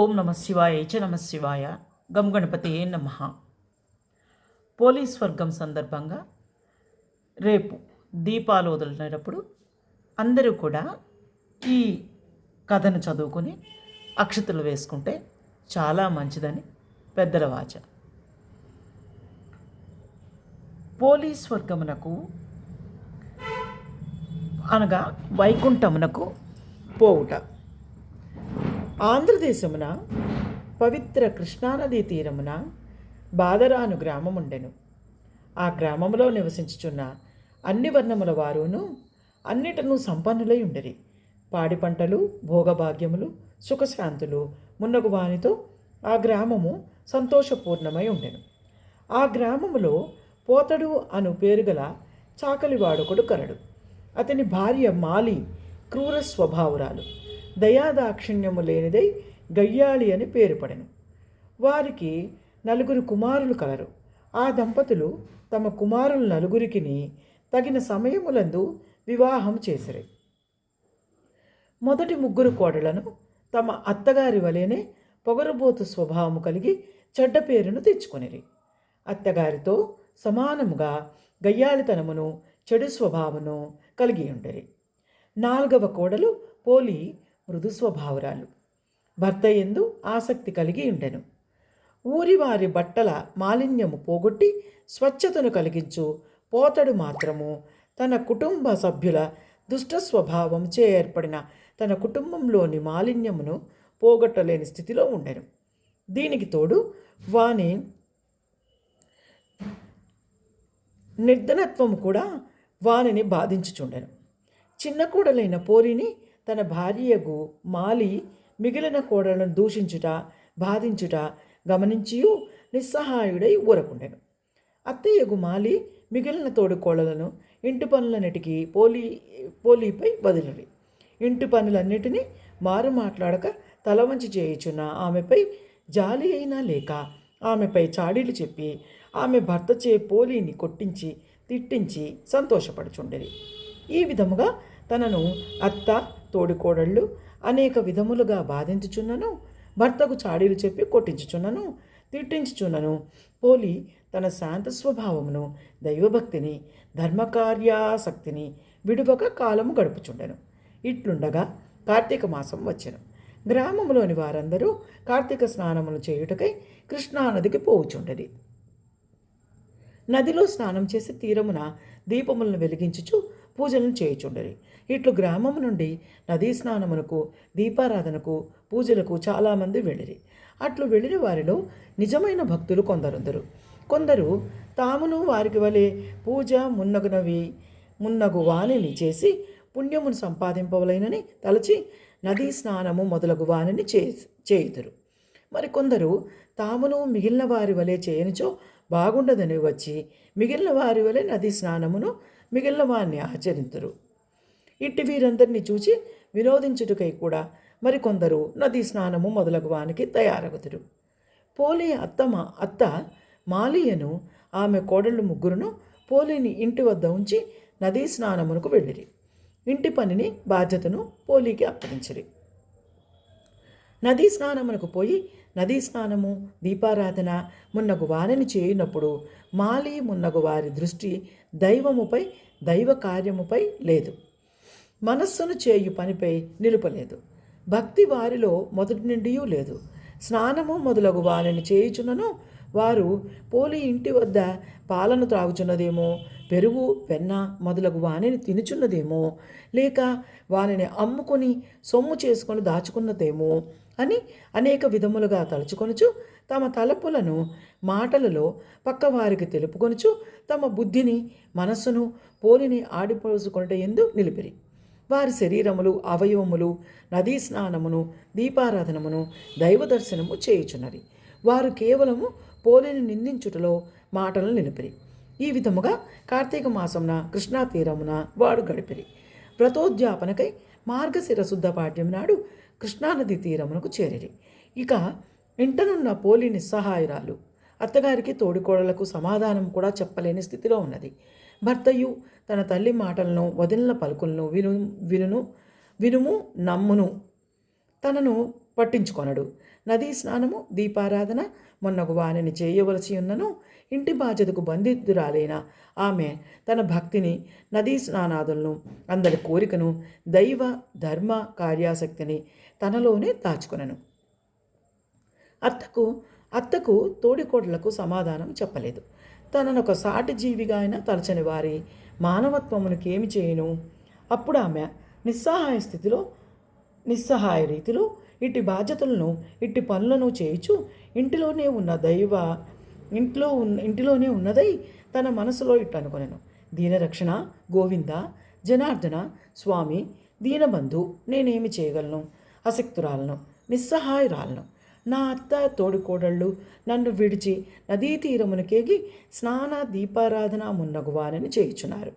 ఓం నమ శివాయ చ నమ శివాయ గం గణపతి నమ. పోలీస్ వర్గం సందర్భంగా రేపు దీపాలు వదిలినప్పుడు అందరూ కూడా ఈ కథను చదువుకొని అక్షతలు వేసుకుంటే చాలా మంచిదని పెద్దల వాచ. పోలీస్ వర్గమునకు అనగా వైకుంఠమునకు పోవుట. ఆంధ్రదేశమున పవిత్ర కృష్ణానదీ తీరమున బాదరాను గ్రామముండెను. ఆ గ్రామములో నివసించుచున్న అన్ని వర్ణముల వారును అన్నిటను సంపన్నులై ఉండరి. పాడి పంటలు భోగభాగ్యములు సుఖశాంతులు మున్నగు వానితో ఆ గ్రామము సంతోషపూర్ణమై ఉండెను. ఆ గ్రామములో పోతడు అను పేరుగల చాకలివాడొకడు కరడు అతని భార్య మాలి క్రూర స్వభావురాలు. దయాదాక్షిణ్యము లేనిదై గయ్యాళి అని పేరు పడెను. వారికి నలుగురు కుమారులు కలరు. ఆ దంపతులు తమ కుమారుల నలుగురికిని తగిన సమయములందు వివాహం చేసిరి. మొదటి ముగ్గురు కోడలను తమ అత్తగారి వలెనే పొగరబోతు స్వభావము కలిగి చెడ్డ పేరును తెచ్చుకొనిరి. అత్తగారితో సమానముగా గయ్యాళితనమును చెడు స్వభావమును కలిగి ఉండరి. నాలుగవ కోడలు పోలి మృదు స్వభావరాలు భర్త ఎందు ఆసక్తి కలిగి ఉండెను. ఊరివారి బట్టల మాలిన్యము పోగొట్టి స్వచ్ఛతను కలిగించు పోతడు మాత్రము తన కుటుంబ సభ్యుల దుష్ట స్వభావం చే ఏర్పడిన తన కుటుంబంలోని మాలిన్యమును పోగొట్టలేని స్థితిలో ఉండెను. దీనికి తోడు వాని నిర్ధనత్వము కూడా వానిని బాధించుచుండెను. చిన్న కూడలైన పోరిని తన భార్యకు మాలి మిగిలిన కోడలను దూషించుట బాధించుట గమనించియు నిస్సహాయుడై ఊరకుండెను. అత్తయ్యకు మాలి మిగిలిన తోడు కోడలను ఇంటి పనులన్నిటికీ పోలీ పోలీపై వదిలిరి ఇంటి పనులన్నిటినీ మారు మాట్లాడక తల వంచి చేయుచున్న ఆమెపై జాలి అయినా లేక ఆమెపై చాడీలు చెప్పి ఆమె భర్త చే పోలీని కొట్టించి తిట్టించి సంతోషపడుచుండేది. ఈ విధముగా తనను అత్త తోడికోడళ్ళు అనేక విధములుగా బాధించుచున్నను భర్తకు చాడీలు చెప్పి కొట్టించుచున్నను తిట్టించుచున్నను. పోలి తన శాంత స్వభావమును దైవభక్తిని ధర్మకార్యాసక్తిని విడువక కాలము గడుపుచుండెను. ఇట్లుండగా కార్తీక మాసం వచ్చెను. గ్రామంలోని వారందరూ కార్తీక స్నానములు చేయుటకై కృష్ణానదికి పోవుచుండేది. నదిలో స్నానం చేసి తీరమున దీపములను వెలిగించుచు పూజలను చేయుచుండరి. ఇట్లు గ్రామము నుండి నదీ స్నానమునకు దీపారాధనకు పూజలకు చాలామంది వెళ్ళిరి. అట్లు వెళ్ళిన వారిలో నిజమైన భక్తులు కొందరుందరు. కొందరు తామును వారికి వలె పూజ మున్నగునవి మున్నగు వాణిని చేసి పుణ్యమును సంపాదింపవలైనని తలచి నదీ స్నానము మొదలగు వాణిని చే చేయుదురు. మరికొందరు తామును మిగిలిన వారి వలె చేయనిచో బాగుండదని వచ్చి మిగిలిన వారి వలె నదీ స్నానమును మిగిలిన వారిని ఆచరింతురు. ఇట్టి వీరందరినీ చూచి వినోదించుటకై కూడా మరికొందరు నదీ స్నానము మొదలగు వానికి తయారగుదురు. పోలి మా అత్త మాలియను ఆమె కోడళ్ళు ముగ్గురును పోలిని ఇంటి వద్ద ఉంచి నదీ స్నానమునకు వెళ్ళిరి. ఇంటి పనిని బాధ్యతను పోలీకి అప్పగించిరి. నదీ స్నానమునకు పోయి నదీ స్నానము దీపారాధన మున్నగు వారిని చేయునప్పుడు మాలి మున్నగు వారి దృష్టి దైవముపై దైవ కార్యముపై లేదు. మనస్సును చేయు పనిపై నిలుపలేదు. భక్తి వారిలో మొదటి నుండి లేదు. స్నానము మొదలగు వారిని చేయుచున్నను వారు పోలి ఇంటి వద్ద పాలను త్రాగుచున్నదేమో పెరుగు వెన్న మొదలగు వాణిని తినుచున్నదేమో లేక వానిని అమ్ముకొని సొమ్ము చేసుకొని దాచుకున్నదేమో అని అనేక విధములుగా తలుచుకొనుచు తమ తలపులను మాటలలో పక్కవారికి తెలుపుకొనుచు తమ బుద్ధిని మనస్సును పోలిని ఆడిపోసుకొనుట ఎందు నిలిపిరి. వారి శరీరములు అవయవములు నదీ స్నానమును దీపారాధనమును దైవ దర్శనము చేయుచున్నది. వారు కేవలము పోలిని నిందించుటలో మాటలను నిలిపిరి. ఈ విధముగా కార్తీక మాసమున కృష్ణా తీరమున వాడు గడిపిరి. వ్రతోద్యాపనకై మార్గశిర శుద్ధ నాడు కృష్ణానది తీరమునకు చేరిరి. ఇక ఇంటనున్న పోలి నిస్సహాయురాలు అత్తగారికి తోడికోడలకు సమాధానం కూడా చెప్పలేని స్థితిలో ఉన్నది. భర్తయు తన తల్లి మాటలను వదిలిన పలుకులను విను వినును వినుము నమ్మును. తనను పట్టించుకొనడు. నదీ స్నానము దీపారాధన మొన్నకు వానిని చేయవలసి ఉన్నను ఇంటి బాధ్యతకు బంధితురాలైన ఆమె తన భక్తిని నదీ స్నానాదులను అందరి కోరికను దైవ ధర్మ కార్యాసక్తిని తనలోనే దాచుకునను. అత్తకు అత్తకు తోడికోడలకు సమాధానం చెప్పలేదు. తనను ఒక సాటి జీవిగా అయినా తలచని వారి మానవత్వమునికి ఏమి చేయను? అప్పుడు ఆమె నిస్సహాయ స్థితిలో నిస్సహాయ రీతిలో ఇట్టి బాధ్యతలను ఇట్టి పనులను చేయుచు ఇంటిలోనే ఉన్న దైవ ఇంట్లో ఉన్న ఇంటిలోనే ఉన్నదై తన మనసులో ఇట్టు అనుకొనెను. దీనరక్షణ గోవింద జనార్దన స్వామి దీనబంధు నేనేమి చేయగలను? అశక్తురాలను నిస్సహాయురాలను. నా అత్త తోడుకోడళ్ళు నన్ను విడిచి నదీ తీరమునకేగి స్నాన దీపారాధన మున్నగువానని చేయుచున్నారు.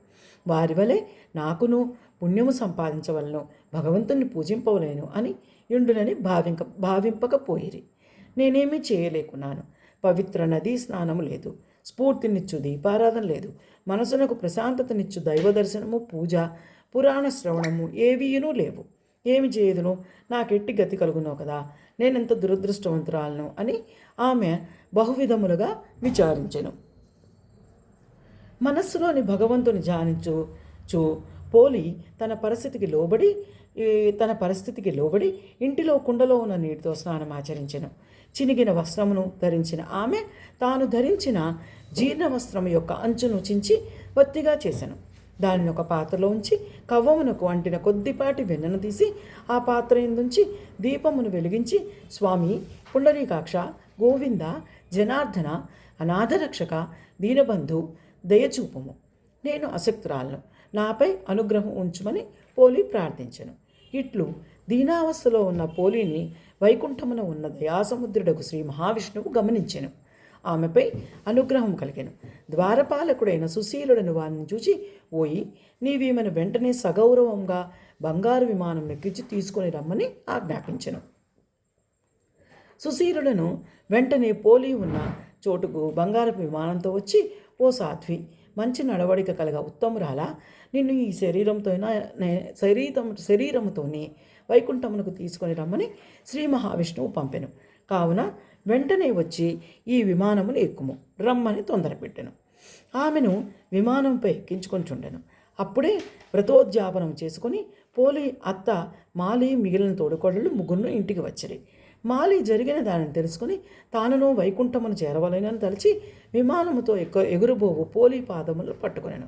వారి వలె నాకును పుణ్యము సంపాదించవలను భగవంతుని పూజింపవలేను అని ఇండునని భావింక భావింపకపోయిరి. నేనేమీ చేయలేకున్నాను. పవిత్ర నదీ స్నానము లేదు. స్ఫూర్తినిచ్చు దీపారాధన లేదు. మనసునకు ప్రశాంతతనిచ్చు దైవ దర్శనము పూజ పురాణ శ్రవణము ఏవీయునూ లేవు. ఏమి చేయదును? నాకెట్టి గతి కలుగునో కదా? నేనెంత దురదృష్టవంతురాలను? అని ఆమె బహువిధములుగా విచారించెను. మనస్సులోని భగవంతుని ధ్యానించు చూ. పోలి తన పరిస్థితికి లోబడి ఈ తన పరిస్థితికి లోబడి ఇంటిలో కుండలో ఉన్న నీటితో స్నానం ఆచరించెను. చినిగిన వస్త్రమును ధరించిన ఆమె తాను ధరించిన జీర్ణ వస్త్రము యొక్క అంచును చించి వత్తిగా చేశాను దానిని ఒక పాత్రలో ఉంచి కవ్వమునకు అంటిన కొద్దిపాటి వెన్నను తీసి ఆ పాత్ర ఎందుంచి దీపమును వెలిగించి స్వామి పుండరీకాక్ష గోవింద జనార్దన అనాథరక్షక దీనబంధు దయచూపము. నేను అశక్తురాలను నాపై అనుగ్రహం ఉంచుమని పోలి ప్రార్థించెను. ఇట్లు దీనావస్థలో ఉన్న పోలిని వైకుంఠమున ఉన్న దయాసముద్రుడకు శ్రీ మహావిష్ణువు గమనించెను. ఆమెపై అనుగ్రహం కలిగాను. ద్వారపాలకుడైన సుశీలుడను వారిని చూచి ఓయి నీవీమెను వెంటనే సగౌరవంగా బంగారు విమానం ఎక్కించి తీసుకొని రమ్మని ఆజ్ఞాపించను. సుశీలుడను వెంటనే పోలి ఉన్న చోటుకు బంగారపు విమానంతో వచ్చి ఓ సాధ్వి మంచి నడవడిక కలగ ఉత్తమురాలా. నిన్ను ఈ శరీరంతో శరీరం శరీరముతోనే వైకుంఠమునకు తీసుకొని రమ్మని శ్రీ మహావిష్ణువు పంపెను. కావున వెంటనే వచ్చి ఈ విమానమును ఎక్కుము. రమ్మని తొందరపెట్టెను. ఆమెను విమానంపై ఎక్కించుకొంచుండెను అప్పుడే వ్రతోద్యాపనం చేసుకుని పోలి అత్త మాలి మిగిలిన తోడుకోడళ్ళు ముగ్గురును ఇంటికి వచ్చిరి. మాలి జరిగిన దానిని తెలుసుకుని తానును వైకుంఠమును చేరవలనని తలిచి విమానముతో ఎక్క ఎగురుబోవు పోలి పాదములు పట్టుకొనెను.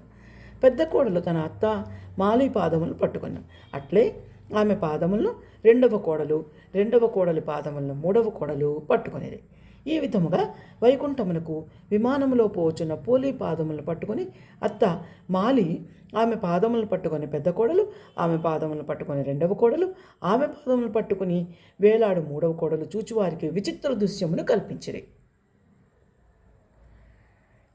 పెద్ద కోడలు తన అత్త మాలి పాదములు పట్టుకున్నాను అట్లే ఆమె పాదములను రెండవ కోడలు రెండవ కోడలి పాదములను మూడవ కోడలు పట్టుకునేది ఈ విధముగా వైకుంఠమునకు విమానములో పోచున్న పోలి పాదములను పట్టుకొని అత్త మాలి ఆమె పాదములను పట్టుకొని పెద్ద కోడలు ఆమె పాదములను పట్టుకొని రెండవ కోడలు ఆమె పాదములను పట్టుకొని వేలాడు మూడవ కోడలు చూచివారికి విచిత్ర దృశ్యమును కల్పించిరి.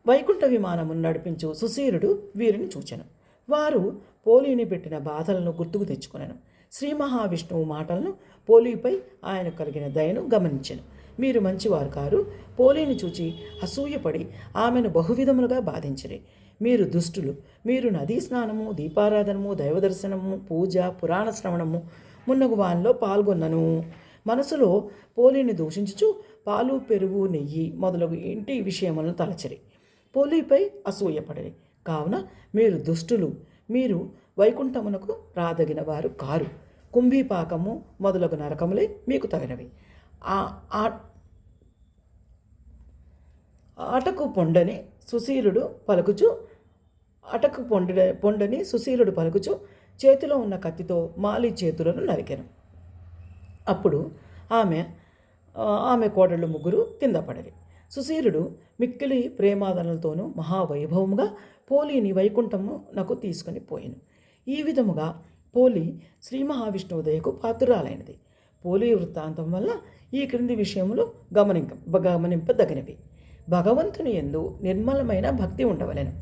వైకుంఠ విమానమును నడిపించు సుశీరుడు వీరిని చూచెను. వారు పోలీని పెట్టిన బాధలను గుర్తుకు తెచ్చుకున్నాను శ్రీ మహావిష్ణువు మాటలను పోలీపై ఆయన కలిగిన దయను గమనించను. మీరు మంచివారు కారు. పోలీని చూచి అసూయపడి ఆమెను బహువిధములుగా బాధించిరి. మీరు దుష్టులు. మీరు నదీ స్నానము దీపారాధనము దైవదర్శనము పూజ పురాణ శ్రవణము మున్నగు వానిలో పాల్గొన్నను. మనసులో పోలీని దూషించుచు పాలు పెరుగు నెయ్యి మొదలగు ఇంటి విషయములను తలచిరి. పోలీపై అసూయపడరి. కావున మీరు దుష్టులు. మీరు వైకుంఠమునకు రాదగిన వారు కారు. కుంభీపాకము మొదలగు నరకములే మీకు తగినవి. ఆ ఆ- ఆటకు పొండని సుశీలుడు పలుకుచు అటకు పొండ పొండని సుశీలుడు పలుకుచు చేతిలో ఉన్న కత్తితో మాలి చేతులను నరికెను. అప్పుడు ఆమె ఆమె కోడళ్ళు ముగ్గురు కింద పడరి. సుశీలుడు మిక్కిలి ప్రేమాదనలతోనూ మహావైభవముగా పోలిని వైకుంఠము నాకు తీసుకొని పోయాను. ఈ విధముగా పోలి శ్రీ మహావిష్ణువు దయకు పాత్రురాలైనది. పోలి వృత్తాంతం వల్ల ఈ క్రింది విషయములు గమనింప గమనింపదగినవి. భగవంతుని ఎందు నిర్మలమైన భక్తి ఉండవలెను.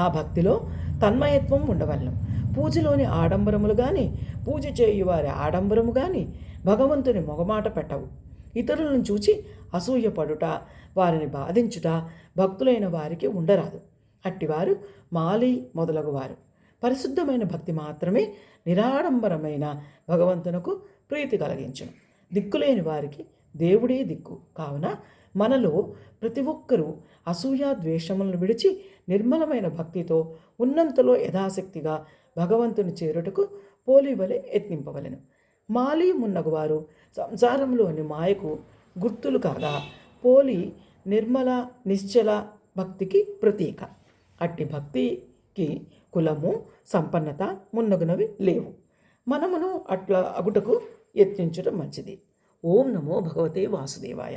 ఆ భక్తిలో తన్మయత్వం ఉండవలను. పూజలోని ఆడంబరములు కానీ పూజ చేయువారి ఆడంబరము కానీ భగవంతుని మొగమాట పెట్టవు. ఇతరులను చూచి అసూయపడుట వారిని బాధించుట భక్తులైన వారికి ఉండరాదు. అట్టివారు మాలి మొదలగువారు. పరిశుద్ధమైన భక్తి మాత్రమే నిరాడంబరమైన భగవంతునకు ప్రీతి కలిగించును. దిక్కులేని వారికి దేవుడే దిక్కు. కావున మనలో ప్రతి ఒక్కరూ అసూయ ద్వేషములను విడిచి నిర్మలమైన భక్తితో ఉన్నంతలో యథాశక్తిగా భగవంతుని చేరుటకు పోలివలె యత్నింపవలెను. మాలి మున్నగువారు సంసారంలోని మాయకు గుర్తులు కాగా పోలి నిర్మల నిశ్చల భక్తికి ప్రతీక. అట్టి భక్తికి కులము సంపన్నత మున్నగునవి లేవు. మనమును అట్లా అగుటకు యత్నించడం మంచిది. ఓం నమో భగవతే వాసుదేవాయ.